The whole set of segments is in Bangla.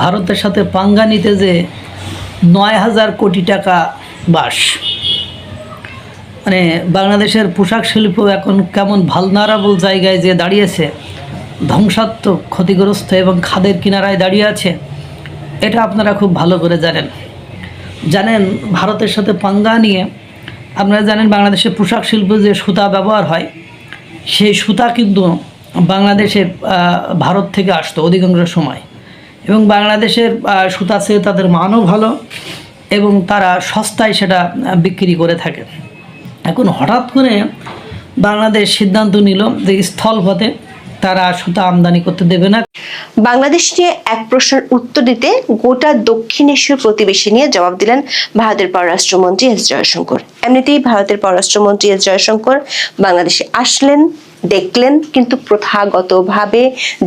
ভারতের সাথে পাঙ্গা নিতে যে নয় হাজার কোটি টাকা বাস। মানে বাংলাদেশের পোশাক শিল্প এখন কেমন ভালনারাবল জায়গায় যে দাঁড়িয়েছে, ধ্বংসাত্মক ক্ষতিগ্রস্ত এবং খাদের কিনারায় দাঁড়িয়ে আছে, এটা আপনারা খুব ভালো করে জানেন। জানেন, ভারতের সাথে পাঙ্গা নিয়ে আপনারা জানেন বাংলাদেশের পোশাক শিল্প যে সুতা ব্যবহার হয়, সেই সুতা কিন্তু বাংলাদেশে ভারত থেকে আসতো অধিকাংশ সময়। এবং বাংলাদেশের সুতা চেয়ে তাদের মানও ভালো এবং তারা সস্তায় সেটা বিক্রি করে থাকে। এখন হঠাৎ করে বাংলাদেশ সিদ্ধান্ত নিল যে স্থলপথে তারা সুতা আমদানি করতে দেবে না। বাংলাদেশ নিয়ে এক প্রশ্নের উত্তর দিতে গোটা দক্ষিণ এশীয় প্রতিবেশী নিয়ে জবাব দিলেন ভারতের পররাষ্ট্রমন্ত্রী এস জয়শঙ্কর। এমনিতেই ভারতের পররাষ্ট্রমন্ত্রী এস জয়শঙ্কর বাংলাদেশে আসলেন, দেখলেন, কিন্তু প্রথাগতভাবে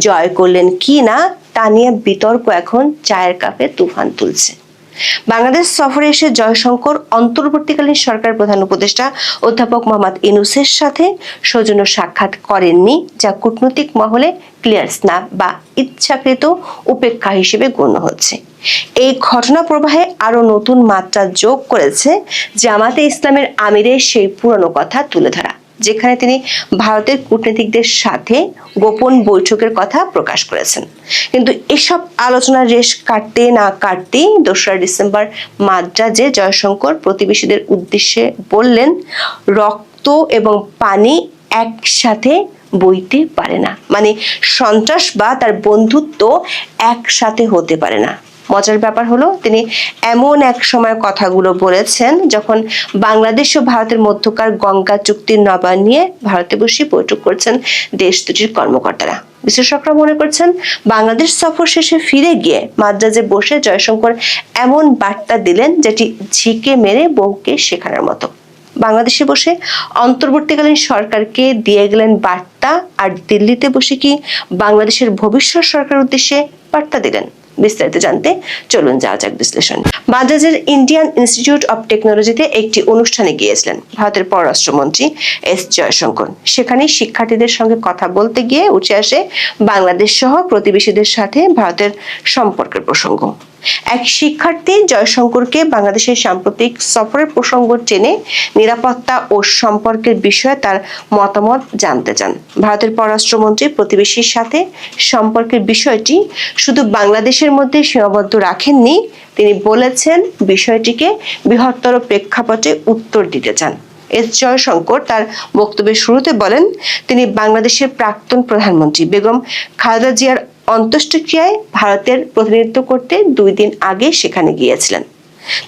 জয় করলেন কি না তা নিয়ে বিতর্ক এখন চায়ের কাপে তুফান তুলছে। বাংলাদেশ সফরে এসে জয়শঙ্কর অন্তর্বর্তীকালীন সরকার প্রধান উপদেষ্টা অধ্যাপক মোহাম্মদ ইনুসের সাথে সৌজন্য সাক্ষাৎ করেননি, যা কূটনৈতিক মহলে ক্লিয়ার স্ন্যাপ বা ইচ্ছাকৃত উপেক্ষা হিসেবে গণ্য হচ্ছে। এই ঘটনা প্রবাহে আরও নতুন মাত্রা যোগ করেছে জামাতে ইসলামের আমিরের সেই পুরনো কথা তুলে ধরা। যেখানে তিনি ভারতের কূটনীতিকদের সাথে গোপন বৈঠকের কথা প্রকাশ করেছেন। কিন্তু এসব আলোচনার রেশ কাটতে না কাটতেই দোসরা ডিসেম্বর মাদ্রাজে জয়শঙ্কর প্রতিবেশীদের উদ্দেশ্যে বললেন, রক্ত এবং পানি একসাথে বইতে পারে না। মানে সন্ত্রাস বা তার বন্ধুত্ব একসাথে হতে পারে না। মজার ব্যাপার হলো, তিনি এমন এক সময় কথাগুলো বলেছেন যখন বাংলাদেশ ও ভারতের মধ্যকার গঙ্গা চুক্তির নবায়ন নিয়ে ভারতে বসে বৈঠক করছেন দেশ দুটির কর্মকর্তারা। বিশেষজ্ঞরা মনে করছেন, বাংলাদেশ সফর শেষে ফিরে গিয়ে মাদ্রাজে বসে জয়শঙ্কর এমন বার্তা দিলেন যেটি ঝিকে মেরে বউকে শেখানোর মতো। বাংলাদেশে বসে অন্তর্বর্তীকালীন সরকারকে দিয়ে গেলেন বার্তা, আর দিল্লিতে বসে কি বাংলাদেশের ভবিষ্যৎ সরকার উদ্দেশ্যে বার্তা দিলেন? বিস্তারিত জানতে চলুন যাওয়া যাক বিশ্লেষণ। মাদ্রাজের ইন্ডিয়ান ইনস্টিটিউট অব টেকনোলজিতে একটি অনুষ্ঠানে গিয়েছিলেন ভারতের পররাষ্ট্রমন্ত্রী এস জয়শঙ্কর। সেখানে শিক্ষার্থীদের সঙ্গে কথা বলতে গিয়ে উঠে আসে বাংলাদেশ সহ প্রতিবেশীদের সাথে ভারতের সম্পর্কের প্রসঙ্গ। এক শিক্ষার্থী জয়শঙ্করকে বাংলাদেশের সাম্প্রতিক সফরের প্রসঙ্গ টেনে নিরাপত্তা ও সম্পর্কের বিষয়ে তার মতামত জানতে চান। ভারতের পররাষ্ট্রমন্ত্রী প্রতিবেশীর সাথে সম্পর্কের বিষয়টি শুধু বাংলাদেশের মধ্যে সীমাবদ্ধ রাখেননি, তিনি বলেছেন বিষয়টিকে বৃহত্তর প্রেক্ষাপটে উত্তর দিতে চান। এস জয়শঙ্কর তার বক্তব্যের শুরুতে বলেন, তিনি বাংলাদেশের প্রাক্তন প্রধানমন্ত্রী বেগম খালেদা জিয়ার অন্ত্যেষ্টিক্রিয়ায় ভারতের প্রতিনিধিত্ব করতে দুই দিন আগে সেখানে গিয়েছিলেন।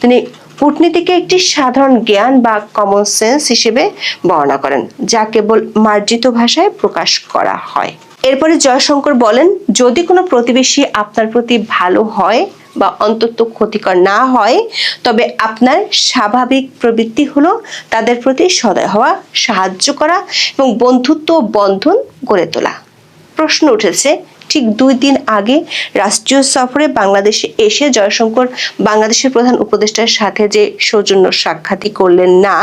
তিনি কূটনীতিকে একটি সাধারণ জ্ঞান বা কমন সেন্স হিসেবে বর্ণনা করেন, যা কেবল মার্জিত ভাষায় প্রকাশ করা হয়। এরপরে জয়শঙ্কর বলেন, যদি কোনো প্রতিবেশী আপনার প্রতি ভালো হয় বা অন্তত ক্ষতিকর না হয়, তবে আপনার স্বাভাবিক প্রবৃত্তি হলো তাদের প্রতি সদয় হওয়া, সাহায্য করা এবং বন্ধুত্ব বন্ধন গড়ে তোলা। প্রশ্ন উঠেছে ঠিক দুই দিন আগে রাষ্ট্রীয় সফরে বাংলাদেশে এসে জয়শঙ্কর বাংলাদেশের প্রধান উপদেষ্টার সাথে যে সৌজন্য সাক্ষাৎই করলেন না,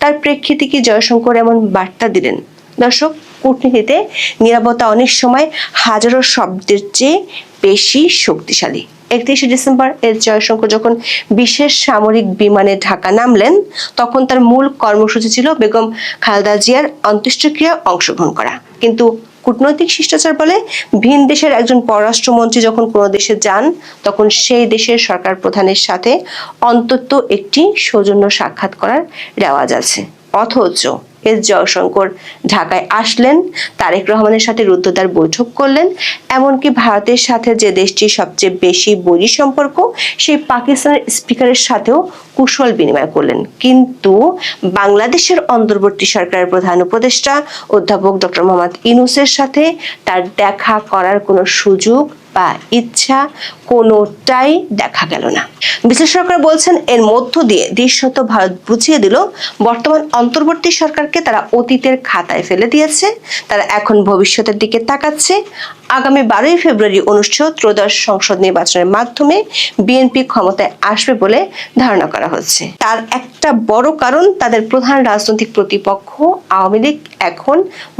তার প্রেক্ষিতে কি জয়শঙ্কর এমন বার্তা দিলেন? দর্শক, কূটনীতিতে নিরাপত্তা অনেক সময় হাজারো শব্দের চেয়ে বেশি শক্তিশালী। একত্রিশে ডিসেম্বর এর জয়শঙ্কর যখন বিশেষ সামরিক বিমানে ঢাকা নামলেন, তখন তার মূল কর্মসূচি ছিল বেগম খালেদা জিয়ার অন্ত্যেষ্টিক্রিয়া অংশগ্রহণ করা। কিন্তু কূটনৈতিক শিষ্টাচার বলে, ভিন দেশের একজন পররাষ্ট্রমন্ত্রী যখন কোনো দেশে যান, তখন সেই দেশের সরকার প্রধানের সাথে অন্তত একটি সৌজন্য সাক্ষাৎ করার রেওয়াজ আছে। অথচ এস জয়শঙ্কর ঢাকায় আসলেন। তারেক রহমানের সাথে রুদ্ধদ্বার বৈঠক করলেন। এমনকি ভারতের সাথে যে দেশটির সবচেয়ে বেশি বৈরী সম্পর্ক, সেই পাকিস্তানের স্পিকারের সাথেও কুশল বিনিময় করলেন। কিন্তু বাংলাদেশের অন্তর্বর্তী সরকারের প্রধান উপদেষ্টা অধ্যাপক ডক্টর মোহাম্মদ ইনুসের সাথে তার দেখা করার কোনো সুযোগ বা ইচ্ছা কোনোটাই দেখা গেল না। বিশ্লেষকরা বলছেন, এর মধ্য দিয়ে দৃশ্যত ভারত বুঝিয়ে দিল, বর্তমান অন্তর্বর্তী সরকারকে তারা অতীতের খাতায় ফেলে দিয়েছে, তারা এখন ভবিষ্যতের দিকে তাকাচ্ছে। আগামী বারোই ফেব্রুয়ারি অনুষ্ঠেয় ত্রয়োদশ সংসদ নির্বাচনের মাধ্যমে বিএনপি ক্ষমতায় আসবে বলে ধারণা করা হচ্ছে। তার একটা বড় কারণ, তাদের প্রধান রাজনৈতিক প্রতিপক্ষ আওয়ামী লীগ এখন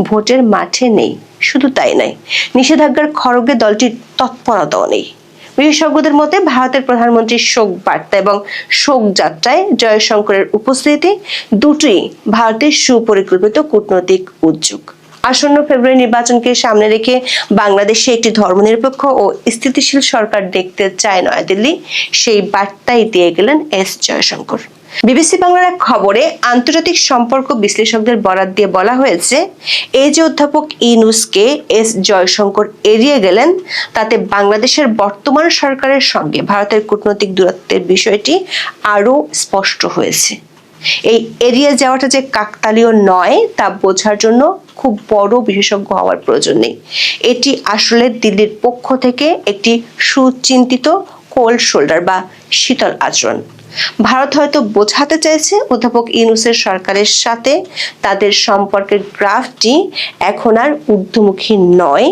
ভোটের মাঠে নেই। শুধু তাই নয়, নিষেধাজ্ঞার খড়গে দলটির তৎপরতাও নেই। বিশেষজ্ঞদের মতে ভারতের প্রধানমন্ত্রীর শোক বার্তা এবং শোক যাত্রায় জয়শঙ্করের উপস্থিতি দুটি ভারতের সুপরিকল্পিত কূটনৈতিক উদ্যোগ। আসন্ন ফেব্রুয়ারি নির্বাচনকে সামনে রেখে বাংলাদেশে একটি ধর্মনিরপেক্ষ ও স্থিতিশীল সরকার দেখতে চায় নয়াদিল্লি, সেই বার্তাই দিয়ে গেলেন এস জয়শঙ্কর। বিবিসি বাংলার এক খবরে আন্তর্জাতিক সম্পর্ক বিশ্লেষকদের বরাত দিয়ে বলা হয়েছে, এই যে অধ্যাপক ইনুসকে এস জয়শঙ্কর এড়িয়ে গেলেন, তাতে বাংলাদেশের বর্তমান সরকারের সঙ্গে ভারতের কূটনৈতিক দূরত্বের বিষয়টি আরও স্পষ্ট হয়েছে। এই এড়িয়ে যাওয়াটা যে কাকতালীয় নয়, তা বোঝার জন্য খুব বড় বিশেষজ্ঞ হওয়ার প্রয়োজন নেই। এটি আসলে দিল্লির পক্ষ থেকে একটি সুচিন্তিত কোল্ড শোল্ডার বা শীতল আচরণ। ভারত হয়তো বোঝাতে চাইছে অধ্যাপক ইউনুসের সরকারের সাথে। তাদের সম্পর্কের গ্রাফটি এখন আর ঊর্ধ্বমুখী নয়।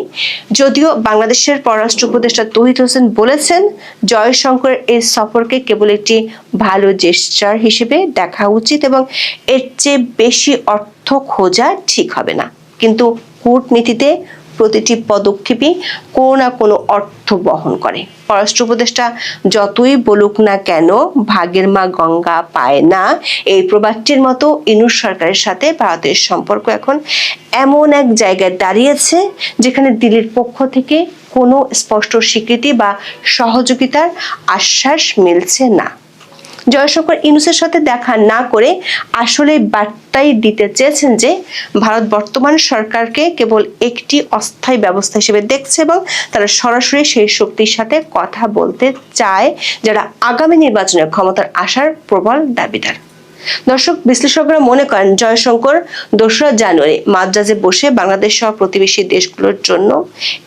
যদিও বাংলাদেশের পররাষ্ট্র উপদেষ্টা তহিদ হোসেন বলেছেন জয়শঙ্করের এই সফরকে কেবল একটি ভালো জেস্টার হিসেবে দেখা উচিত এবং এর চেয়ে বেশি অর্থ খোঁজা ঠিক হবে না। কিন্তু কূটনীতিতে প্রতিটি পদক্ষেপই কোনো না কোনো অর্থ বহন করে। পররাষ্ট্র উপদেষ্টা, যতই বলুক না কেন, ভাগের মা গঙ্গা পায় না। এই প্রবাদটির মতো ইনুস সরকারের সাথে ভারতের সম্পর্ক এখন এমন এক জায়গায় দাঁড়িয়েছে, যেখানে দিল্লির পক্ষ থেকে কোনো স্পষ্ট স্বীকৃতি বা সহযোগিতার আশ্বাস মিলছে না। জয়শঙ্কর ইউনুসের সাথে দেখা না করে আসলে বার্তাই দিতে চেয়েছেন যে ভারত বর্তমান সরকারকে কেবল একটি অস্থায়ী ব্যবস্থা হিসেবে দেখছে এবং তারা সরাসরি সেই শক্তির সাথে কথা বলতে চায়, যারা আগামী নির্বাচনে ক্ষমতার আসার প্রবল দাবিদার। দর্শক, বিশ্লেষকরা মনে করেন জয়শঙ্কর দোসরা জানুয়ারি মাদ্রাজে বসে বাংলাদেশ সহ প্রতিবেশী দেশগুলোর জন্য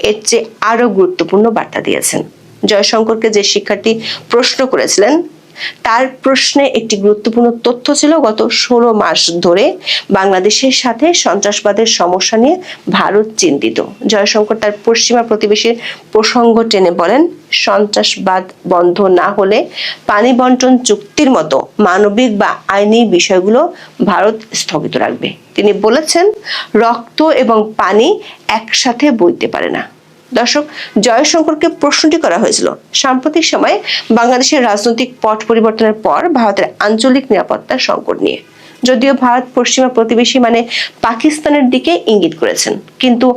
এর চেয়ে আরও গুরুত্বপূর্ণ বার্তা দিয়েছেন। জয়শঙ্করকে যে শিক্ষার্থী প্রশ্ন করেছিলেন তার প্রশ্নে একটি গুরুত্বপূর্ণ তথ্য ছিল, গত ষোলো মাস ধরে বাংলাদেশের সাথে সন্ত্রাসবাদের সমস্যা নিয়ে ভারত চিন্তিত। জয়শঙ্কর তার পশ্চিমা প্রতিবেশীর প্রসঙ্গ টেনে বলেন, সন্ত্রাসবাদ বন্ধ না হলে পানি বন্টন চুক্তির মতো মানবিক বা আইনি বিষয়গুলো ভারত স্থগিত রাখবে। তিনি বলেছেন, রক্ত এবং পানি একসাথে বইতে পারে না। দর্শক, জয়শঙ্করকে প্রশ্নটি করা হয়েছিল। সাম্প্রতিক সময়ে বাংলাদেশের রাজনৈতিক পট পরিবর্তনের পর ভারতের আঞ্চলিক নিরাপত্তার সংকট নিয়ে। যদিও ভারত পশ্চিমা প্রতিবেশী মানে পাকিস্তানের দিকে ইঙ্গিত করেছেন। কিন্তু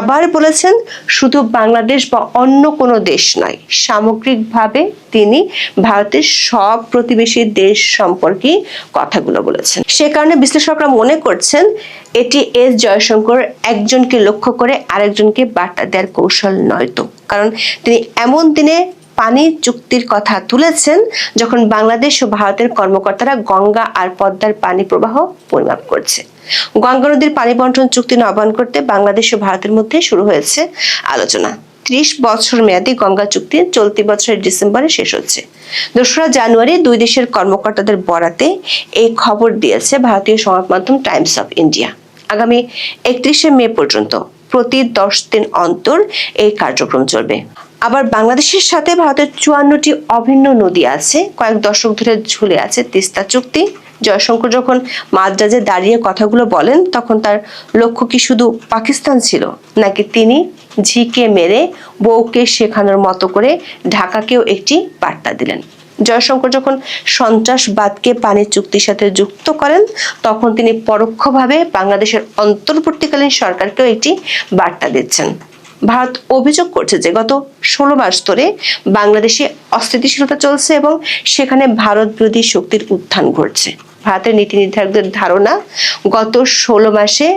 আবার বলেছেন, শুধু বাংলাদেশ বা অন্য কোনো দেশ নয়, সামগ্রিকভাবে তিনি ভারতের সব প্রতিবেশী দেশ সম্পর্কে কথাগুলো বলেছেন। সে কারণে বিশ্লেষকরা মনে করছেন, এটি এস জয়শঙ্কর একজনকে লক্ষ্য করে আরেকজনকে বার্তা দেওয়ার কৌশল নয়তো কারণ তিনি এমন দিনে পানি চুক্তির কথা তুলেছেন যখন বাংলাদেশ ও ভারতের কর্মকর্তারা গঙ্গা আর পদ্মার পানি প্রবাহ পরিমাপ করছে। গঙ্গা নদীর পানি বন্টন চুক্তি নবায়ন করতে বাংলাদেশ ও ভারতের মধ্যে শুরু হয়েছে আলোচনা। ত্রিশ বছর মেয়াদী গঙ্গা চুক্তি চলতি বছরের ডিসেম্বরে শেষ হচ্ছে। দোসরা জানুয়ারি দুই দেশের কর্মকর্তাদের বরাতে এই খবর দিয়েছে ভারতীয় সংবাদ মাধ্যম টাইমস অফ ইন্ডিয়া। আগামী একত্রিশে মে পর্যন্ত প্রতি দশ দিন অন্তর এই কার্যক্রম চলবে। আবার বাংলাদেশের সাথে ভারতের চুয়ান্নটি অভিন্ন নদী আছে, কয়েক দশক ধরে ঝুলে আছে তিস্তা চুক্তি। জয়শঙ্কর যখন মাদ্রাজে দাঁড়িয়ে কথাগুলো বলেন, তখন তার লক্ষ্য কি শুধু পাকিস্তান ছিল, নাকি তিনি ঝিকে মেরে বউকে শেখানোর মতো করে ঢাকাকেও একটি বার্তা দিলেন। জয়শঙ্কর যখন সন্ত্রাসবাদকে পানি চুক্তির সাথে যুক্ত করেন, তখন তিনি পরোক্ষভাবে বাংলাদেশের অন্তর্বর্তীকালীন সরকারকেও একটি বার্তা দিচ্ছেন। ভারত অভিযোগ করছে যে, গত ষোলো মাস ধরে বাংলাদেশে অস্থিতিশীলতা চলছে এবং সেখানে ভারত বিরোধী শক্তির উত্থান ঘটছে। ভারতের নীতি নির্ধারকদের ধারণা, গত ষোলো মাসে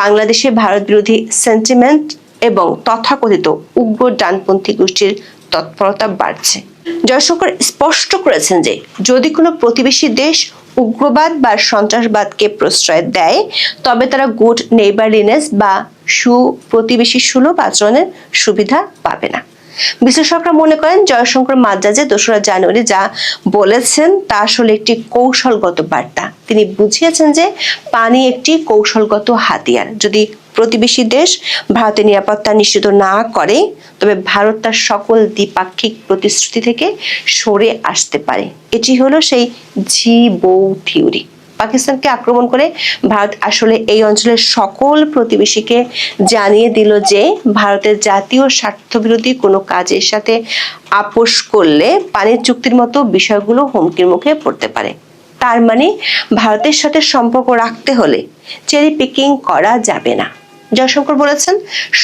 বাংলাদেশে ভারত বিরোধী সেন্টিমেন্ট এবং তথাকথিত উগ্র ডানপন্থী গোষ্ঠীর তৎপরতা বাড়ছে। জয়শঙ্কর স্পষ্ট করেছেন যে, যদি কোনো প্রতিবেশী দেশ উগ্রবাদ বা সন্ত্রাসবাদকে প্রশ্রয় দেয়, তবে তারা গুড নেইবারলিনেস বা সু, প্রতিবেশী সুলভ আচরণের সুবিধা পাবে না। বিশ্লেষকরা মনে করেন জয়শঙ্কর মাদ্রাজে দোসরা জানুয়ারি যা বলেছেন তা আসলে একটি কৌশলগত বার্তা। তিনি বুঝিয়েছেন যে পানি একটি কৌশলগত হাতিয়ার। যদি প্রতিবেশী দেশ ভারতের নিরাপত্তা নিশ্চিত না করে, তবে ভারত তার সকল দ্বিপাক্ষিক প্রতিশ্রুতি থেকে সরে আসতে পারে। এটি হলো সেই জি বউ থিওরি। পাকিস্তানকে আক্রমণ করে ভারত আসলে এই অঞ্চলের সকল প্রতিবেশীকে জানিয়ে দিল যে ভারতের জাতীয় স্বার্থবিরোধী কোনো কাজের সাথে আপোষ করলে পানির চুক্তির মতো বিষয়গুলো হুমকির মুখে পড়তে পারে। তার মানে ভারতের সাথে সম্পর্ক রাখতে হলে চেরি পিকিং করা যাবে না। জয়শঙ্কর বলেছেন,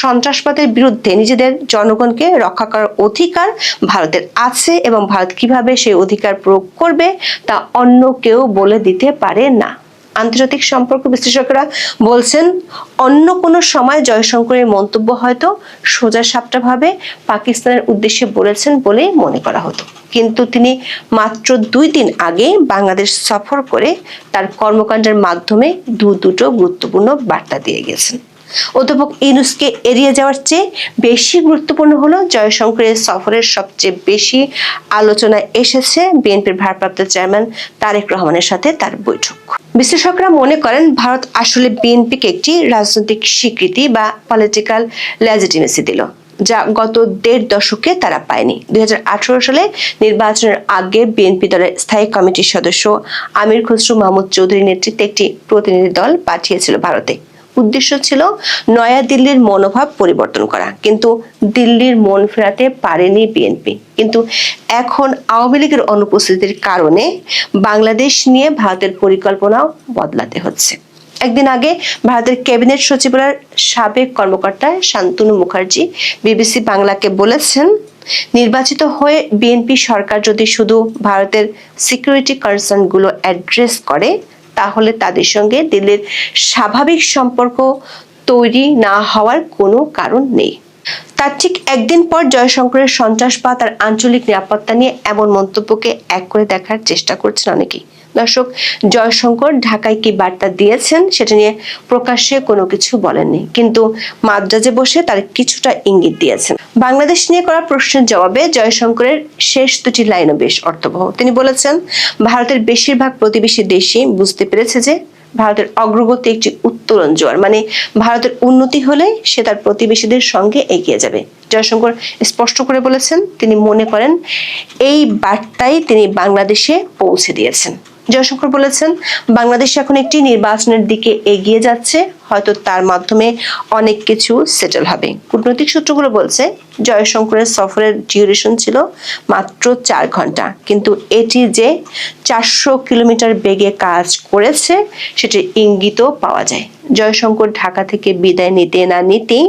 সন্ত্রাসবাদের বিরুদ্ধে নিজেদের জনগণকে রক্ষা করার অধিকার ভারতের আছে এবং ভারত কীভাবে সেই অধিকার প্রয়োগ করবে তা অন্য কেউ বলে দিতে পারে না। আন্তর্জাতিক সম্পর্ক বিশ্লেষকরা বলছেন, অন্য কোনো সময় জয়শঙ্করের মন্তব্য হয়তো সোজা সাপটাভাবে পাকিস্তানের উদ্দেশ্যে বলেছেন বলে মনে করা হতো। কিন্তু তিনি মাত্র দুই দিন আগে বাংলাদেশ সফর করে তার কর্মকাণ্ডের মাধ্যমে দু দুটো গুরুত্বপূর্ণ বার্তা দিয়ে গেছেন। অধ্যাপক ইনুসকে এড়িয়ে যাওয়ার চেয়ে বেশি গুরুত্বপূর্ণ হলো জয়শঙ্করের সফরের সবচেয়ে বেশি আলোচনায় এসেছে বিএনপির ভারপ্রাপ্ত চেয়ারম্যান তারেক রহমানের সাথে তার বৈঠক। বিশ্লেষকরা মনে করেন, ভারত আসলে বিএনপিকে একটি রাজনৈতিক স্বীকৃতি বা পলিটিক্যাল লেজিটিমেসি দিল, যা গত দেড় দশকে তারা পায়নি। দুই হাজার আঠারো সালে নির্বাচনের আগে বিএনপি দলের স্থায়ী কমিটির সদস্য আমির খসরু মাহমুদ চৌধুরীর নেতৃত্বে একটি প্রতিনিধি দল পাঠিয়েছিল ভারতে। উদ্দেশ্য ছিল নয়া দিল্লির মনোভাব পরিবর্তন করা। কিন্তু দিল্লির মন ফেরাতে পারেনি বিএনপি। কিন্তু এখন আওয়ামী লীগের অনুপস্থিতির কারণে বাংলাদেশ নিয়ে ভারতের পরিকল্পনাও বদলাতে হচ্ছে। একদিন আগে ভারতের ক্যাবিনেট সচিবালয়ের সাবেক কর্মকর্তা শান্তনু মুখার্জি বিবিসি বাংলাকে বলেছেন, নির্বাচিত হয়ে বিএনপি সরকার যদি শুধু ভারতের সিকিউরিটি কনসার্নগুলো অ্যাড্রেস করে তাহলে তাদের সঙ্গে দিলের স্বাভাবিক সম্পর্ক তৈরি না হওয়ার কোনো কারণ নেই। তার ঠিক একদিন পর জয়শঙ্করের সন্ত্রাসবাদ আর আঞ্চলিক নিরাপত্তা নিয়ে এমন মন্তব্যকে এক করে দেখার চেষ্টা করছেন অনেকেই। দর্শক জয়শঙ্কর ঢাকায় কি বার্তা দিয়েছেন সেটা নিয়ে প্রকাশ্যে কোনো কিছু বলেননি। কিন্তু মাদ্রাজে বসে তার কিছুটা ইঙ্গিত দিয়েছেন। বাংলাদেশ নিয়ে করা প্রশ্নের জবাবে জয়শঙ্করের শেষ দুটি লাইনও বেশ অর্থবহ। তিনি বলেছেন, ভারতের বেশিরভাগ প্রতিবেশী দেশই বুঝতে পেরেছে যে ভারতের অগ্রগতি একটি উত্তরণ জোয়ার মানে ভারতের উন্নতি হলে সে তার প্রতিবেশীদের সঙ্গে এগিয়ে যাবে। জয়শঙ্কর স্পষ্ট করে বলেছেন, তিনি মনে করেন, এই বার্তাই তিনি বাংলাদেশে পৌঁছে দিয়েছেন। জয়শঙ্কর বলেছেন, বাংলাদেশ এখন একটি নির্বাচনের দিকে এগিয়ে যাচ্ছে, হয়তো তার মাধ্যমে অনেক কিছু সেটেল হবে। কূটনৈতিক সূত্রগুলো বলছে, জয়শঙ্করের সফরের ডিউরেশন ছিল মাত্র চার ঘণ্টা। কিন্তু এটি যে চারশো কিলোমিটার বেগে কাজ করেছে সেটির ইঙ্গিতও পাওয়া যায়। জয়শঙ্কর ঢাকা থেকে বিদায় নিতে না নিতেই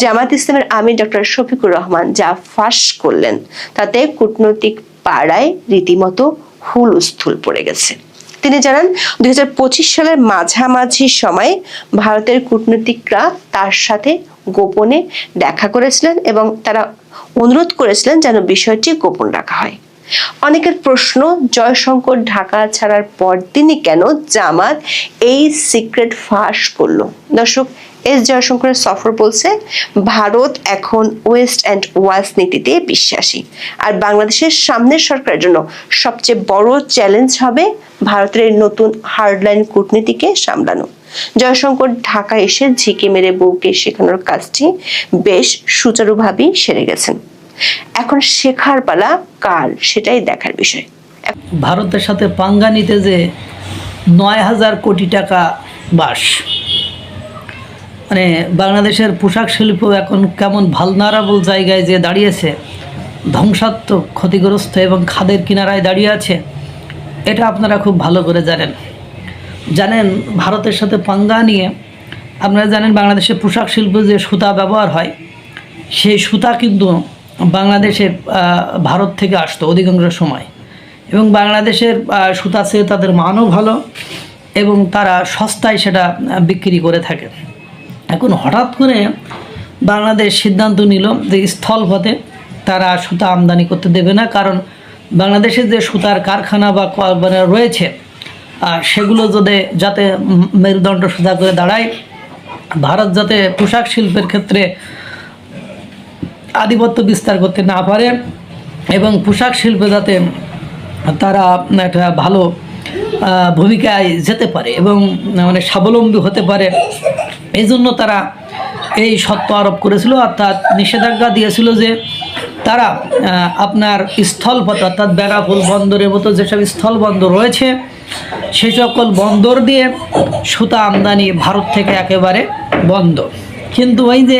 জামাত ইসলামের আমির ডক্টর শফিকুর রহমান যা ফাঁস করলেন, তাতে কূটনৈতিক পাড়ায় রীতিমতো হুলস্থুল পড়ে গেছে। তিনি জানান, দুই হাজার পঁচিশ সালের মাঝামাঝি সময়ে ভারতের কূটনীতিকরা তার সাথে গোপনে দেখা করেছিলেন এবং তারা অনুরোধ করেছিলেন যেন বিষয়টি গোপন রাখা হয়। অনেকের প্রশ্ন, জয়শঙ্কর ঢাকা ছাড়ার পর তিনি কেন জামাত এই সিক্রেট ফাঁস করল? দর্শক এস জয়শঙ্করের সফর বলছে, ভারত এখন ওয়েস্ট অ্যান্ড ওয়াস নীতিতে বিশ্বাসী। আর বাংলাদেশের সামনের সরকারের জন্য সবচেয়ে বড় চ্যালেঞ্জ হবে ভারতের নতুন হার্ডলাইন কূটনীতিকে সামলানো। জয়শঙ্কর ঢাকা এসে ঝিকে মেরে বউকে শেখানোর কাজটি বেশ সুচারুভাবেই সেরে গেছেন। এখন শেখার পালা কার, সেটাই দেখার বিষয়। ভারতের সাথে পাঙ্গা নিতে যে নয় হাজার কোটি টাকা বাস মানে বাংলাদেশের পোশাক শিল্প এখন কেমন ভালনারাবল জায়গায় যে দাঁড়িয়েছে, ধ্বংসাত্মক, ক্ষতিগ্রস্ত এবং খাদের কিনারায় দাঁড়িয়ে আছে, এটা আপনারা খুব ভালো করে জানেন। জানেন, ভারতের সাথে পাঙ্গা নিয়ে, আপনারা জানেন বাংলাদেশের পোশাক শিল্প যে সুতা ব্যবহার হয়, সেই সুতা কিন্তু বাংলাদেশে ভারত থেকে আসতো অধিকাংশ সময়। এবং বাংলাদেশের সুতা চেয়ে তাদের মানও ভালো এবং তারা সস্তায় সেটা বিক্রি করে থাকে। এখন হঠাৎ করে বাংলাদেশ সিদ্ধান্ত নিল যে স্থলপথে তারা সুতা আমদানি করতে দেবে না, কারণ বাংলাদেশের যে সুতার কারখানা বা মানে রয়েছে আর সেগুলো যদি যাতে মেরুদণ্ড সোজা করে দাঁড়ায়, ভারত যাতে পোশাক শিল্পের ক্ষেত্রে আধিপত্য বিস্তার করতে না পারে এবং পোশাক শিল্পে যাতে তারা একটা ভালো ভূমিকায় যেতে পারে এবং মানে স্বাবলম্বী হতে পারে এই জন্য তারা এই সত্য আরোপ করেছিল, অর্থাৎ নিষেধাজ্ঞা দিয়েছিল যে তারা আপনার স্থলপথ, অর্থাৎ বেড়াপুল বন্দরের মতো যেসব স্থল বন্দর রয়েছে, সে সকল বন্দর দিয়ে সুতা আমদানি ভারত থেকে একেবারে বন্ধ। কিন্তু ওই যে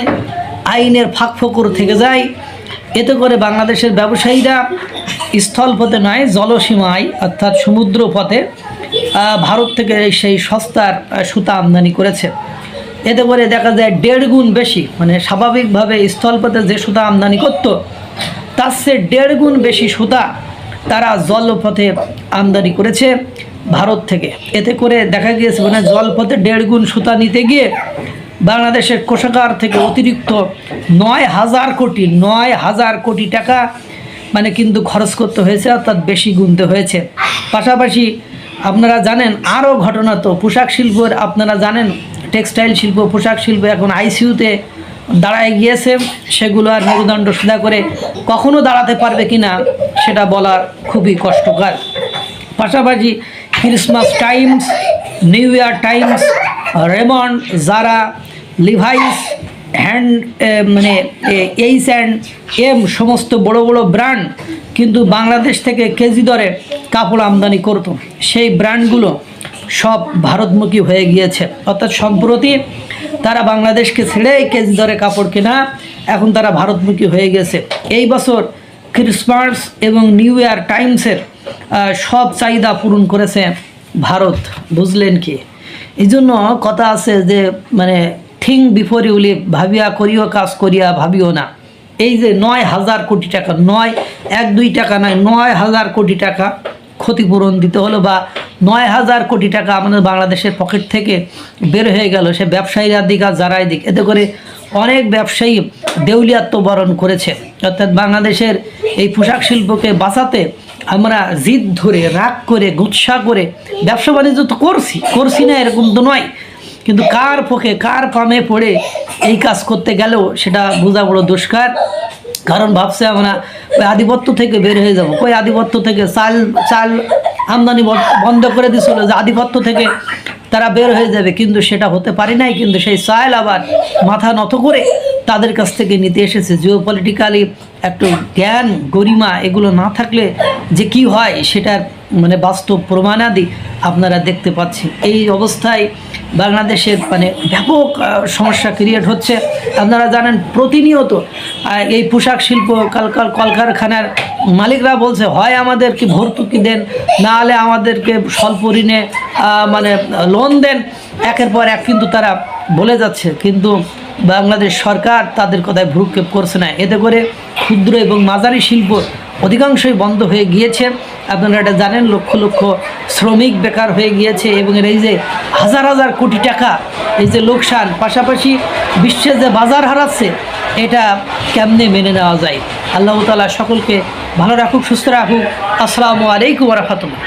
আইনের ফাঁক ফকর থেকে যায়, এতে করে বাংলাদেশের ব্যবসায়ীরা স্থলপথে নয়, জলসীমায়, অর্থাৎ সমুদ্র পথে ভারত থেকে সেই সস্তার সুতা আমদানি করেছে। এতে করে দেখা যায় দেড় গুণ বেশি মানে স্বাভাবিকভাবে স্থলপথে যে সুতা আমদানি করতো, তার চেয়ে দেড় গুণ বেশি সুতা তারা জলপথে আমদানি করেছে ভারত থেকে। এতে করে দেখা গিয়েছে মানে জলপথে দেড় গুণ সুতা নিতে গিয়ে বাংলাদেশের কোষাগার থেকে অতিরিক্ত নয় হাজার কোটি, নয় হাজার কোটি টাকা মানে কিন্তু খরচ করতে হয়েছে, অর্থাৎ বেশি গুনতে হয়েছে। পাশাপাশি আপনারা জানেন, আরও ঘটনা তো পোশাক শিল্পের, আপনারা জানেন টেক্সটাইল শিল্প, পোশাক শিল্প এখন আইসিইউতে দাঁড়ায় গিয়েছে। সেগুলো আর মেরুদণ্ড সোজা করে কখনো দাঁড়াতে পারবে কি না সেটা বলা খুবই কষ্টকর। পাশাপাশি Christmas times new year times Raymond Zara Levi's hand মানে এইচ অ্যান্ড এম সমস্ত বড় বড় ব্র্যান্ড কিন্তু বাংলাদেশ থেকে কেজি দরে কাপড় আমদানি করতো। সেই ব্র্যান্ডগুলো সব ভারতমুখী হয়ে গিয়েছে। অর্থাৎ সম্প্রতি তারা বাংলাদেশকে ছেড়ে কেজি দরে কাপড় কেনা এখন তারা ভারতমুখী হয়ে গেছে। এই বছর ক্রিসমাস এবং নিউ ইয়ার টাইমসের সব চাহিদা পূরণ করেছে ভারত। বুঝলেন কি? এই জন্য কথা আছে যে মানে থিং বিফোর ইউ লিভ, ভাবিয়া করিও, কাজ করিয়া ভাবিও না। এই যে নয় হাজার কোটি টাকা, নয়, এক দুই টাকা নয় নয় হাজার কোটি টাকা ক্ষতিপূরণ দিতে হলো বা নয় হাজার কোটি টাকা আমাদের বাংলাদেশের পকেট থেকে বের হয়ে গেল সে ব্যবসায়ীরা দিক আর যারাই দিক। এতে করে অনেক ব্যবসায়ী দেউলিয়াত্ম বরণ করেছে। অর্থাৎ বাংলাদেশের এই পোশাক শিল্পকে বাঁচাতে আমরা জিদ ধরে, রাগ করে, গুৎসা করে ব্যবসা বাণিজ্য তো করছি করছি না, এরকম তো নয়। কিন্তু কার পক্ষে, কার পামে পড়ে এই কাজ করতে গেলেও সেটা বোঝা বড় দুষ্কার। কারণ ভাবছে আমরা ওই আধিপত্য থেকে বের হয়ে যাব। ওই আধিপত্য থেকে? চাল চাল আমদানি বন্ধ- করে দিছিল যে আধিপত্য থেকে তারা বের হয়ে যাবে। কিন্তু সেটা হতে পারে নাই, কিন্তু সেই চাল আবার মাথা নত করে তাদের কাছ থেকে নিতে এসেছে। জিও পলিটিক্যালি একটু জ্ঞান, গরিমা এগুলো না থাকলে যে কি হয়, সেটার মানে বাস্তব প্রমাণাদি আপনারা দেখতে পাচ্ছেন। এই অবস্থায় বাংলাদেশের মানে ব্যাপক সমস্যা ক্রিয়েট হচ্ছে। আপনারা জানেন প্রতিনিয়ত এই পোশাক শিল্প কালকাল কলকারখানার মালিকরা বলছে, হয় আমাদেরকে ভর্তুকি দেন, না হলে আমাদেরকে স্বল্প ঋণে মানে লোন দেন। একের পর এক কিন্তু তারা বলে যাচ্ছে, কিন্তু বাংলাদেশ সরকার তাদের কথায় ভ্রুক্ষেপ করছে না। এতে করে ক্ষুদ্র এবং মাঝারি শিল্প অধিকাংশই বন্ধ হয়ে গিয়েছে। আপনারা এটা জানেন, লক্ষ লক্ষ শ্রমিক বেকার হয়ে গিয়েছে এবং এর এই যে হাজার হাজার কোটি টাকা, এই যে লোকসান, পাশাপাশি বিশ্বে যে বাজার হারাচ্ছে, এটা কেমনে মেনে নেওয়া যায়? আল্লাহ তালা সকলকে ভালো রাখুক, সুস্থ রাখুক। আসসালামু আলাইকুম রহমতুল্লাহ।